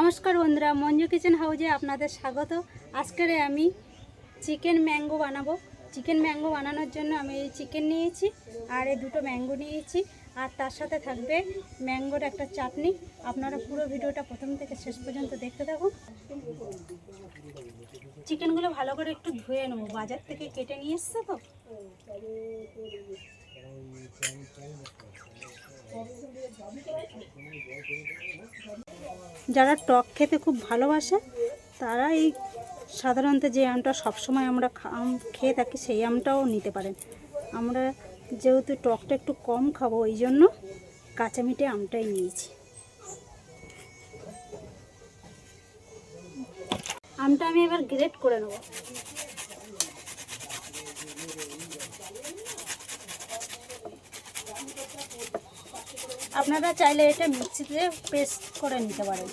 নমস্কার বন্ধুরা, মঞ্জু কিচেন হাউজে আপনাদের স্বাগত। আজকের আমি চিকেন ম্যাঙ্গো বানাবো। চিকেন ম্যাঙ্গো বানানোর জন্য আমি এই চিকেন নিয়েছি, আর এই দুটো ম্যাঙ্গো নিয়েছি, আর তার সাথে থাকবে ম্যাঙ্গোর একটা চাটনি। আপনারা পুরো ভিডিওটা প্রথম থেকে শেষ পর্যন্ত দেখতে থাকুন। চিকেনগুলো ভালো করে একটু ধুয়ে নেব, বাজার থেকে কেটে নিয়ে এসছে তো? যারা টক খেতে খুব ভালোবাসে, তারা এই সাধারণত যে আমটা সবসময় আমরা আম খেয়ে থাকি, সেই আমটাও নিতে পারেন। আমরা যেহেতু টকটা একটু কম খাব, ওই জন্য কাঁচা মিঠে আমটাই নিয়েছি। আমটা আমি এবার গ্রেট করে নেব। আপনারা চাইলে এটা মিক্সিতে পেস্ট করে নিতে পারেন।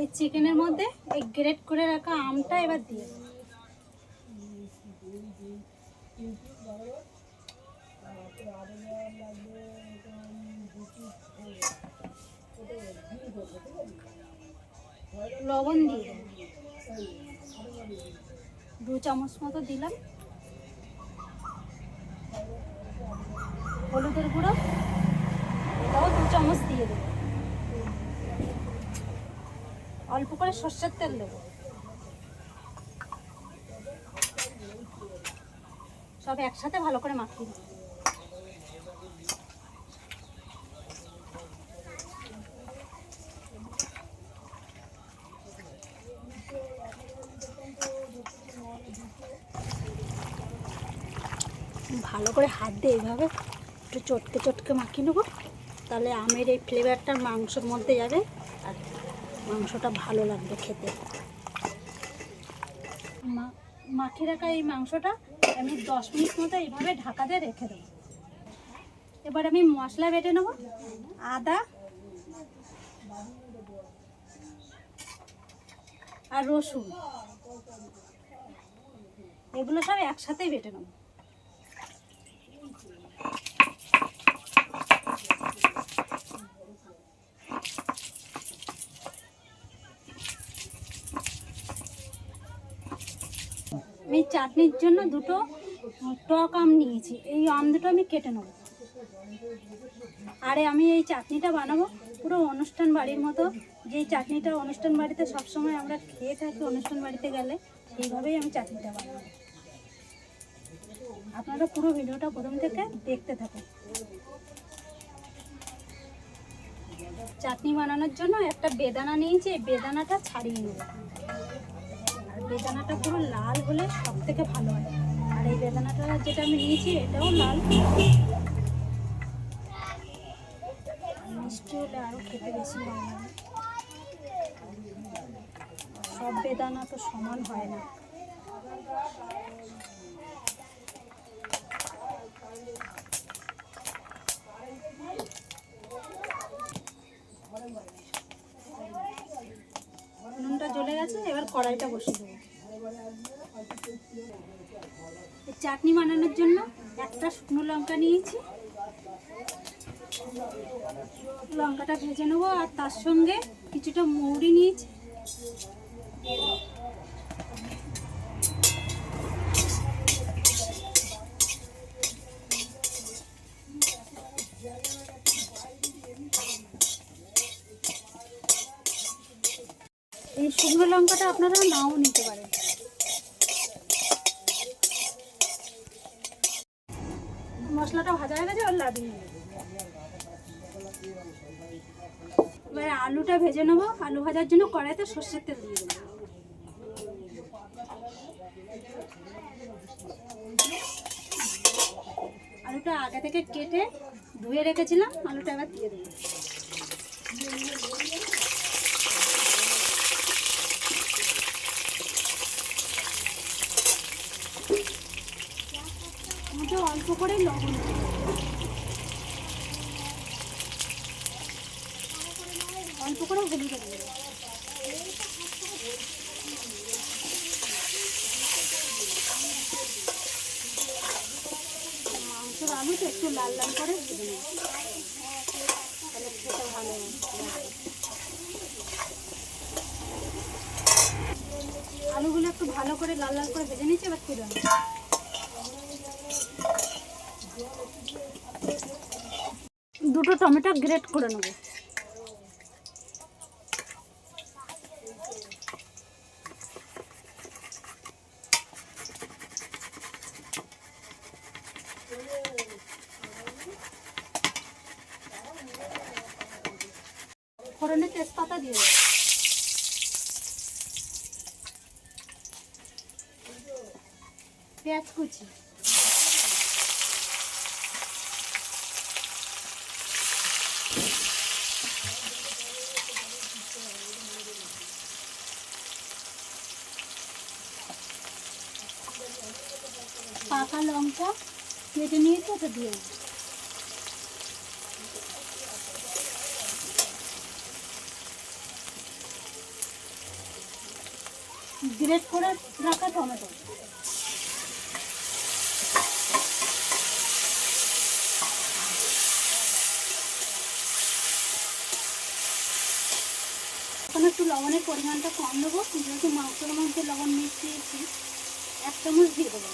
এই চিকেনের মধ্যে এই গ্রেট করে রাখা আমটা এবার দিয়ে লবণ দিয়ে দু চামচ মতো দিলাম। হলুদের গুঁড়ো, এটাও দু চামচ দিয়ে দেবো। অল্প করে সর্ষের তেল দেবো। সব একসাথে ভালো করে মাখিয়ে দেবো ভালো করে হাত দিয়ে এইভাবে একটু চটকে চটকে মাখিয়ে নেব। তাহলে আমের এই ফ্লেভারটা মাংসের মধ্যে যাবে আর মাংসটা ভালো লাগবে খেতে। মাখিয়ে রাখা এই মাংসটা আমি দশ মিনিট মতো এইভাবে ঢাকা দিয়ে রেখে দেবো। এবার আমি মশলা বেটে নেব, আদা আর রসুন। এগুলো সব একসাথেই বেটে নেব। এই চাটনির জন্য দুটো টক আম নিয়েছি। এই আম দুটো আমি কেটে নেব। আরে আমি এই চাটনিটা বানাবো। পুরো অনুষ্ঠান বাড়ির মতো। যে চাটনিটা অনুষ্ঠান বাড়িতে সবসময় আমরা খেয়ে থাকি, অনুষ্ঠান বাড়িতে গেলে সেইভাবেই আমি চাটনিটা বানাবো। আপনারা পুরো ভিডিওটা প্রথম থেকে দেখতে থাকুন। চাটনি বানানোর জন্য একটা বেদানা নিয়েছি। এই বেদানাটা ছাড়িয়ে নেব। বেদানাটা পুরো লাল হলে সব থেকে ভালো হয়। আর এই বেদানাটা যেটা আমি নিয়েছি, এটাও লাল। মিষ্টি হলে আরও খেতে বেশি ভালো লাগে। সব বেদানা তো সমান হয় না। নুনটা জ্বলে গেছে, এবার কড়াইটা বসিয়ে দেবো। চাটনি বানানোর জন্য একটা শুকনো লঙ্কা নিয়েছি। লঙ্কাটা ভেজে নেব আর তার সঙ্গে কিছুটা মৌরি নিয়েছি। এই শুকনো লঙ্কাটা আপনারা নাও নিতে পারেন। ভেজে নেব আলু ভাজার জন্য কড়াইতে সর্ষের তেল দিয়ে দেবো। আলুটা আগে থেকে কেটে ধুয়ে রেখেছিলাম, আলুটা এবার দিয়ে দেবো। অল্প করে লবণ অল্প করে হলুদ মাংসের আলু তো একটু লাল লাল করে ভেজে নেব। আলুগুলো একটু ভালো করে লাল লাল করে ভেজে নিচ্ছি এবার তুলে দুটো টমেটো গ্রেট করে নেব ফোড়নে তেজপাতা দিয়ে দেবো পেঁয়াজ কুচি। পাকা লঙ্কা কেটে নিয়েছি ওটা দিয়ে গ্রেট করে রাখা টমেটো এখন একটু লবণের পরিমাণটা কম দেবো যেহেতু মাংসের মধ্যে লবণ মিশিয়েছি এক চামচ দিয়ে দেবো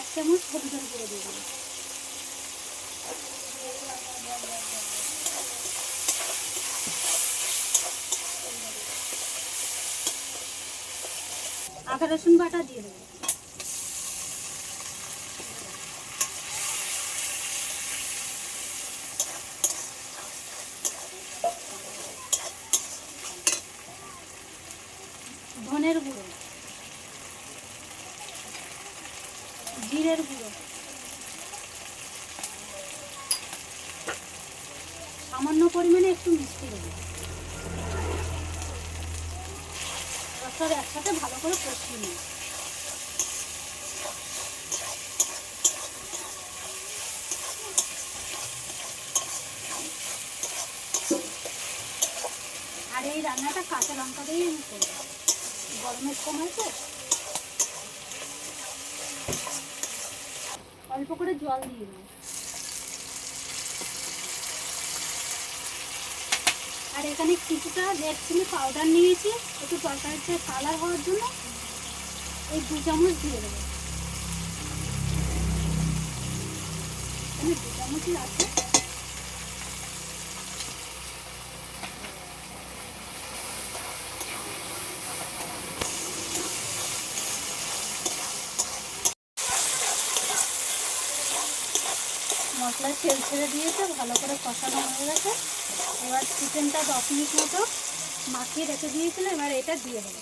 এক চামচ হলুদের করে দিয়ে দেবো। আদা রসুন বাটা দিয়ে দেবো। ধনের গুঁড়ো, জিরের গুঁড়ো, সামান্য পরিমাণে একটু মিষ্টি দেবো। সব একসাথে ভালো করে কষিয়ে নিই। আর এই রান্নাটা কাঁচা লঙ্কা দিয়েই আমি করব। গরমের সময় তো। অল্প করে জল দিয়ে আর এখানে কিছুটা রেড চিলি পাউডার নিয়েছি, একটু তরকারিতে কালার হওয়ার জন্য। এই দু চামচ দিয়ে দেবো। এখানে দু চামচই আছে। মশলায় তেল ছেড়ে দিয়েছে, ভালো করে কষানো হয়ে গেছে। এবার চিকেনটা দশ মিনিট মতো মাখিয়ে রেখে দিয়েছিলাম, এবার এটা দিয়ে দেবো।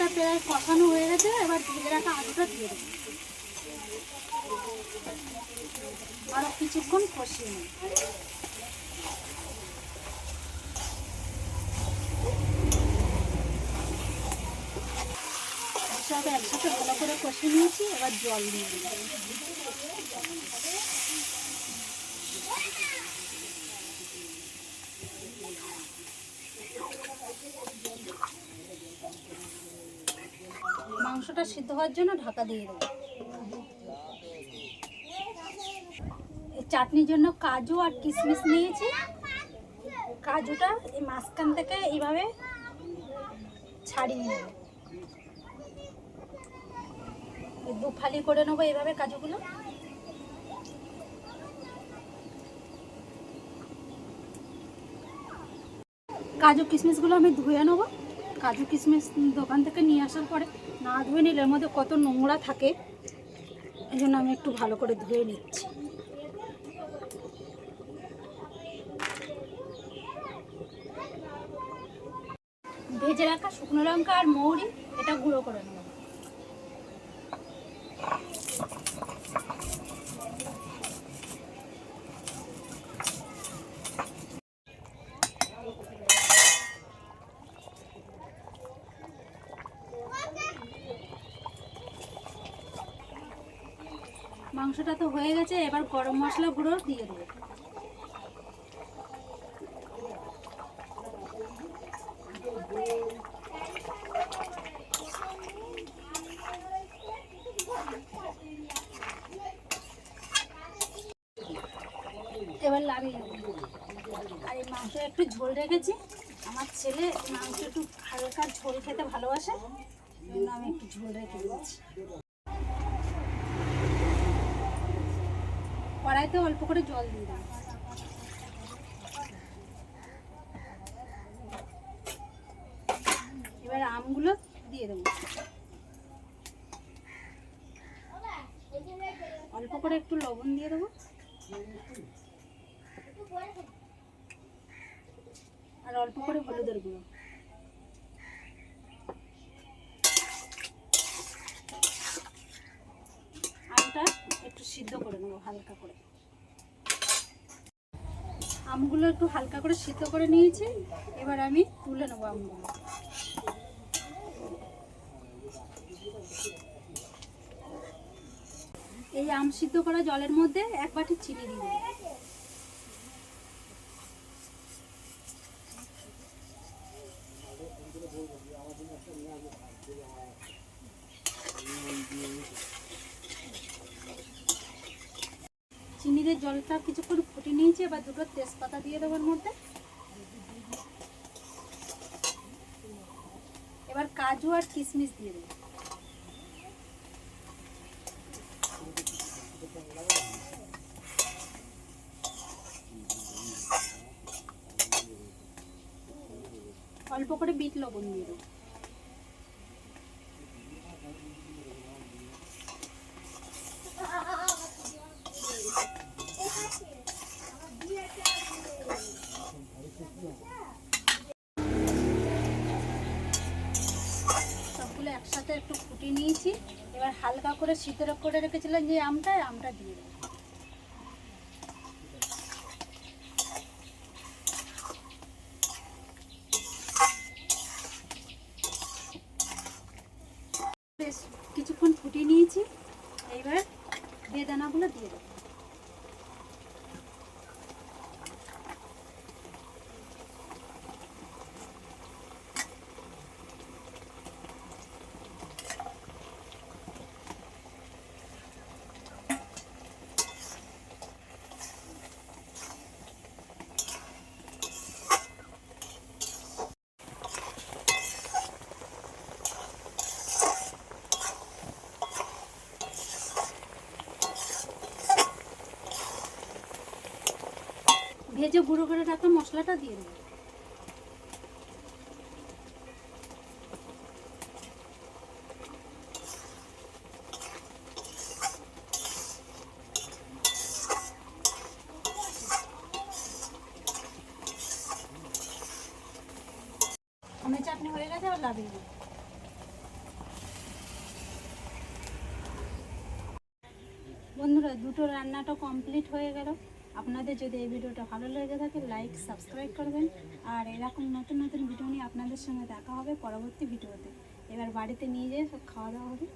মাংসটা প্রায় কষানো হয়ে গেছে, এবার ভেজে রাখা আলুটা দিয়ে দেবো। আরও কিছুক্ষণ কষিয়ে নিই সব একসাথে ভালো করে কষিয়ে নিয়েছি, এবার জল দিয়ে মাংসটা সিদ্ধ হওয়ার জন্য ঢাকা দিয়ে দেবো। চাটনির জন্য কাজু আর কিশমিশ নিয়েছি। কাজুটা এই মাঝখান থেকে এইভাবে ছাড়িয়ে নেব। দু ফালি করে নেব এইভাবে কাজুগুলো। কাজু কিশমিশগুলো আমি ধুয়ে নেব। কাজু কিশমিশ দোকান থেকে নিয়ে আসার পরে না ধুয়ে নিলে এর মধ্যে কত নোংরা থাকে, এই জন্য আমি একটু ভালো করে ধুয়ে নিচ্ছি। ভেজে রাখা শুকনো লঙ্কা আর মৌরি, এটা গুঁড়ো করে নেব। মাংসটা তো হয়ে গেছে, এবার গরম মশলা গুঁড়ো দিয়ে দেবো। এবার লাভিয়ে আর এই মাংস একটু ঝোল রেখেছি। আমার ছেলে মাংস একটু হালকা ঝোল খেতে ভালোবাসে আমি একটু ঝোল রেখে দিয়েছি কড়াইতে অল্প করে জল দিয়ে দিই এবার আমগুলো দিয়ে দেবো। অল্প করে একটু লবণ দিয়ে দেবো। আর অল্প করে হলুদের গুঁড়ো আমটা একটু সিদ্ধ করে নেব, হালকা করে। আমগুলো একটু হালকা করে সিদ্ধ করে নিয়েছি, এবার আমি তুলে নেব আমগুলো। এই আম সিদ্ধ করা জলের মধ্যে এক বাটি চিনি দিয়ে চিনির জলটা কিছুক্ষণ ফুটে নিয়েছি, এবার দুটো তেজপাতা দিয়ে দেবো মধ্যে। এবার কাজু আর কিশমিশ দিয়ে দেবো। অল্প করে বিট লবণ দিয়ে দেবো। একসাথে একটু ফুটিয়ে নিয়েছি। এবার হালকা করে শীতের করে রেখেছিলাম যে আমটা আমটা দিয়ে দেবো। বেশ কিছুক্ষণ ফুটিয়ে নিয়েছি। এইবার বেদানাগুলো দিয়ে দেবো। ভেজে গুঁড়ো করে রাখা, মশলাটা দিয়ে দেবো। হয়ে গেছে বন্ধুরা, দুটো রান্নাটা কমপ্লিট হয়ে গেল। আপনাদের যদি এই ভিডিওটা ভালো লেগে থাকে লাইক সাবস্ক্রাইব করবেন। আর এরকম নতুন নতুন ভিডিও নিয়ে আপনাদের সঙ্গে দেখা হবে পরবর্তী ভিডিওতে। এবার বাড়িতে নিয়ে যেয়ে সব খাওয়া দাওয়া হবে।